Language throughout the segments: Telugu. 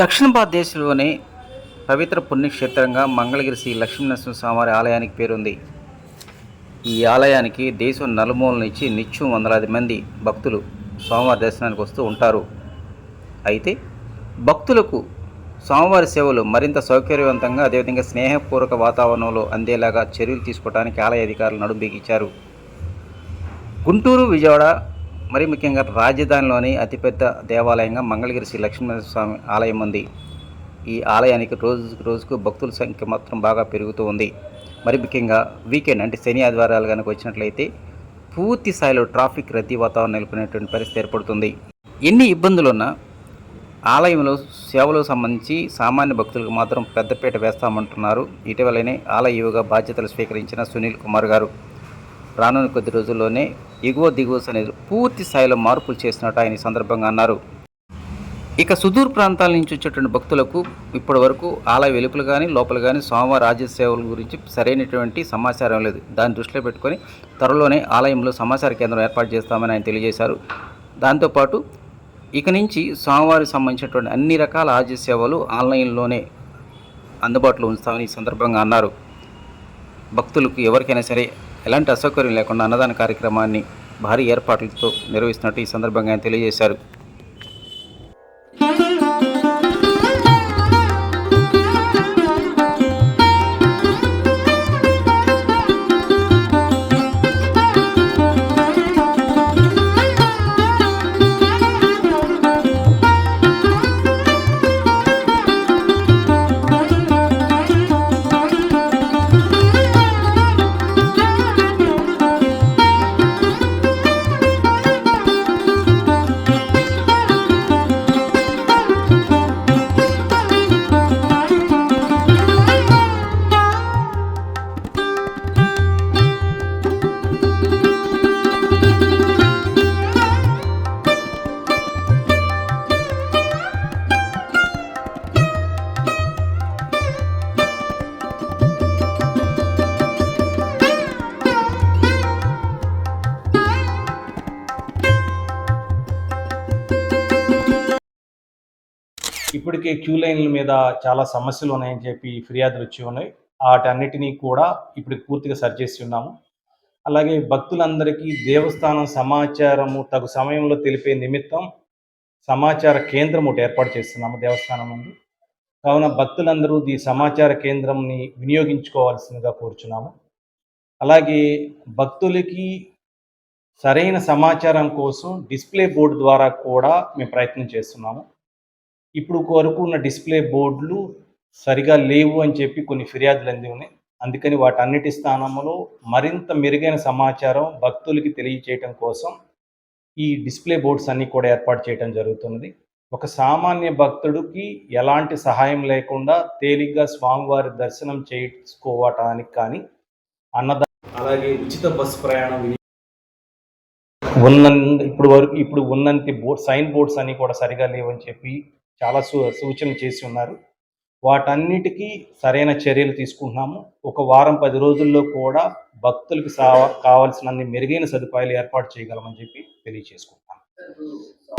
దక్షిణ భారతదేశంలోని పవిత్ర పుణ్యక్షేత్రంగా మంగళగిరి శ్రీ లక్ష్మీనరసింహ స్వామివారి ఆలయానికి పేరుంది. ఈ ఆలయానికి దేశం నలుమూల నుంచి నిత్యం వందలాది మంది భక్తులు స్వామివారి దర్శనానికి వస్తూ ఉంటారు. అయితే భక్తులకు స్వామివారి సేవలు మరింత సౌకర్యవంతంగా అదేవిధంగా స్నేహపూర్వక వాతావరణంలో అందేలాగా చర్యలు తీసుకోవడానికి ఆలయ అధికారులు నడుంబిగించారు గుంటూరు విజయవాడ మరి ముఖ్యంగా రాజధానిలోని అతిపెద్ద దేవాలయంగా మంగళగిరి శ్రీ లక్ష్మీనరసింహ స్వామి ఆలయం ఉంది. ఈ ఆలయానికి రోజు రోజుకు భక్తుల సంఖ్య మాత్రం బాగా పెరుగుతూ ఉంది. మరి ముఖ్యంగా వీకెండ్ అంటే శని ఆదివారాలు కనుక వచ్చినట్లయితే పూర్తి స్థాయిలో ట్రాఫిక్ రద్దీ వాతావరణం నెలకొనేటువంటి పరిస్థితి ఏర్పడుతుంది. ఎన్ని ఇబ్బందులున్నా ఆలయంలో సేవలకు సంబంధించి సామాన్య భక్తులకు మాత్రం పెద్దపీట వేస్తామంటున్నారు. ఇటీవలనే ఆలయ యువగా బాధ్యతలు స్వీకరించిన సునీల్ కుమార్ గారు. రానున్న కొద్ది రోజుల్లోనే ఎగువ దిగువ అనేది పూర్తి స్థాయిలో మార్పులు చేసినట్టు ఆయన ఈ సందర్భంగా అన్నారు. ఇక సుదూర ప్రాంతాల నుంచి వచ్చేటువంటి భక్తులకు ఇప్పటి వరకు ఆలయ వెలుపలు కానీ లోపల కానీ స్వామివారి రాజ్య సేవల గురించి సరైనటువంటి సమాచారం లేదు. దాన్ని దృష్టిలో పెట్టుకొని త్వరలోనే ఆలయంలో సమాచార కేంద్రం ఏర్పాటు చేస్తామని ఆయన తెలియజేశారు. దాంతోపాటు ఇక నుంచి స్వామివారికి సంబంధించినటువంటి అన్ని రకాల ఆజ్య సేవలు ఆన్లైన్లోనే అందుబాటులో ఉంచుతామని ఈ సందర్భంగా అన్నారు. భక్తులకు ఎవరికైనా సరే ఎలాంటి అసౌకర్యం లేకుండా అన్నదాన కార్యక్రమాన్ని భారీ ఏర్పాట్లతో నిర్వహిస్తున్నట్టు ఈ సందర్భంగా ఆయన తెలియజేశారు. ఇప్పటికే క్యూ లైన్ల మీద చాలా సమస్యలు ఉన్నాయని చెప్పి ఫిర్యాదులు వచ్చి ఉన్నాయి. వాటన్నిటినీ కూడా ఇప్పుడు పూర్తిగా సరిచేసి ఉన్నాము. అలాగే భక్తులందరికీ దేవస్థానం సమాచారము తగు సమయంలో తెలిపే నిమిత్తం సమాచార కేంద్రం ఒకటి ఏర్పాటు చేస్తున్నాము దేవస్థానం ముందు. కావున భక్తులందరూ ఈ సమాచార కేంద్రంని వినియోగించుకోవాల్సిందిగా కోరుచున్నాము. అలాగే భక్తులకి సరైన సమాచారం కోసం డిస్ప్లే బోర్డు ద్వారా కూడా మేము ప్రయత్నం చేస్తున్నాము. ఇప్పుడు వరకు ఉన్న డిస్ప్లే బోర్డులు సరిగా లేవు అని చెప్పి కొన్ని ఫిర్యాదులు అంది ఉన్నాయి. అందుకని వాటన్నిటి స్థానంలో మరింత మెరుగైన సమాచారం భక్తులకి తెలియచేయటం కోసం ఈ డిస్ప్లే బోర్డ్స్ అన్నీ కూడా ఏర్పాటు చేయడం జరుగుతున్నది. ఒక సామాన్య భక్తుడికి ఎలాంటి సహాయం లేకుండా తేలిగ్గా స్వామివారి దర్శనం చేసుకోవటానికి కానీ అన్నదా అలాగే ఉచిత బస్సు ప్రయాణం ఉన్న ఇప్పుడు వరకు ఇప్పుడు ఉన్నంత బోర్డ్ సైన్ బోర్డ్స్ అన్నీ కూడా సరిగా లేవని చెప్పి చాలా సూ సూచనలు చేసి ఉన్నారు. వాటన్నిటికీ సరైన చర్యలు తీసుకుంటున్నాము. ఒక వారం పది రోజుల్లో కూడా భక్తులకు సా కావాల్సినన్ని మెరుగైన సదుపాయాలు ఏర్పాటు చేయగలమని చెప్పి తెలియచేసుకుంటాం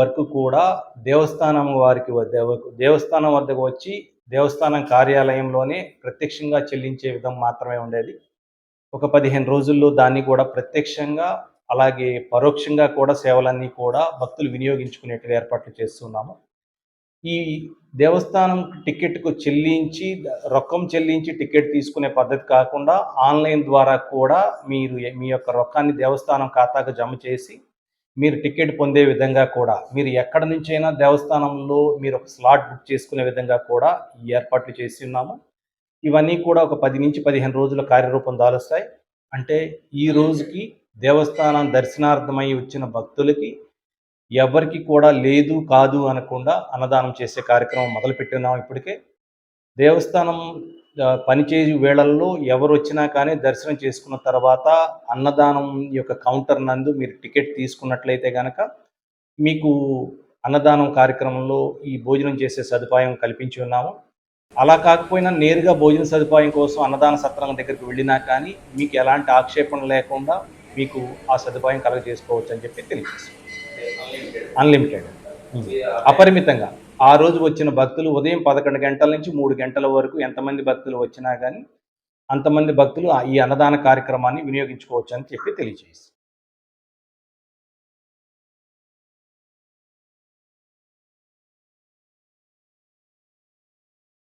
వరకు కూడా దేవస్థానం వారికి వద్ద దేవస్థానం వద్దకు వచ్చి దేవస్థానం కార్యాలయంలోనే ప్రత్యక్షంగా చెల్లించే విధం మాత్రమే ఉండేది. ఒక పదిహేను రోజుల్లో దాన్ని కూడా ప్రత్యక్షంగా అలాగే పరోక్షంగా కూడా సేవలన్నీ కూడా భక్తులు వినియోగించుకునేట్టు ఏర్పాట్లు చేస్తున్నాము ఈ దేవస్థానం టికెట్కు చెల్లించి రొక్కం చెల్లించి టికెట్ తీసుకునే పద్ధతి కాకుండా ఆన్లైన్ ద్వారా కూడా మీరు మీ యొక్క రొక్కాన్ని దేవస్థానం ఖాతాకు జమ చేసి మీరు టికెట్ పొందే విధంగా కూడా మీరు ఎక్కడి నుంచైనా దేవస్థానంలో మీరు ఒక స్లాట్ బుక్ చేసుకునే విధంగా కూడా ఈ ఏర్పాట్లు చేసి ఉన్నాము. ఇవన్నీ కూడా ఒక పది నుంచి పదిహేను రోజుల కార్యరూపం దాలుస్తాయి. అంటే ఈ రోజుకి దేవస్థానం దర్శనార్థమై వచ్చిన భక్తులకి ఎవరికి కూడా లేదు కాదు అనకుండా అన్నదానం చేసే కార్యక్రమం మొదలుపెట్టున్నాం ఇప్పటికే. దేవస్థానం పనిచేయు వేళల్లో ఎవరు వచ్చినా కానీ దర్శనం చేసుకున్న తర్వాత అన్నదానం యొక్క కౌంటర్ నందు మీరు టికెట్ తీసుకున్నట్లయితే కనుక మీకు అన్నదానం కార్యక్రమంలో ఈ భోజనం చేసే సదుపాయం కల్పించి ఉన్నాము. అలా కాకపోయినా నేరుగా భోజన సదుపాయం కోసం అన్నదాన సత్రం దగ్గరికి వెళ్ళినా కానీ మీకు ఎలాంటి ఆక్షేపణ లేకుండా మీకు ఆ సదుపాయం కలగజేసుకోవచ్చు అని చెప్పి తెలియజేస్తాం అన్లిమిటెడ్ అపరిమితంగా. ఆ రోజు వచ్చిన భక్తులు ఉదయం పదకొండు గంటల నుంచి మూడు గంటల వరకు ఎంతమంది భక్తులు వచ్చినా కానీ అంతమంది భక్తులు ఆ- ఈ అన్నదాన కార్యక్రమాన్ని వినియోగించుకోవచ్చు అని చెప్పి తెలియజేసి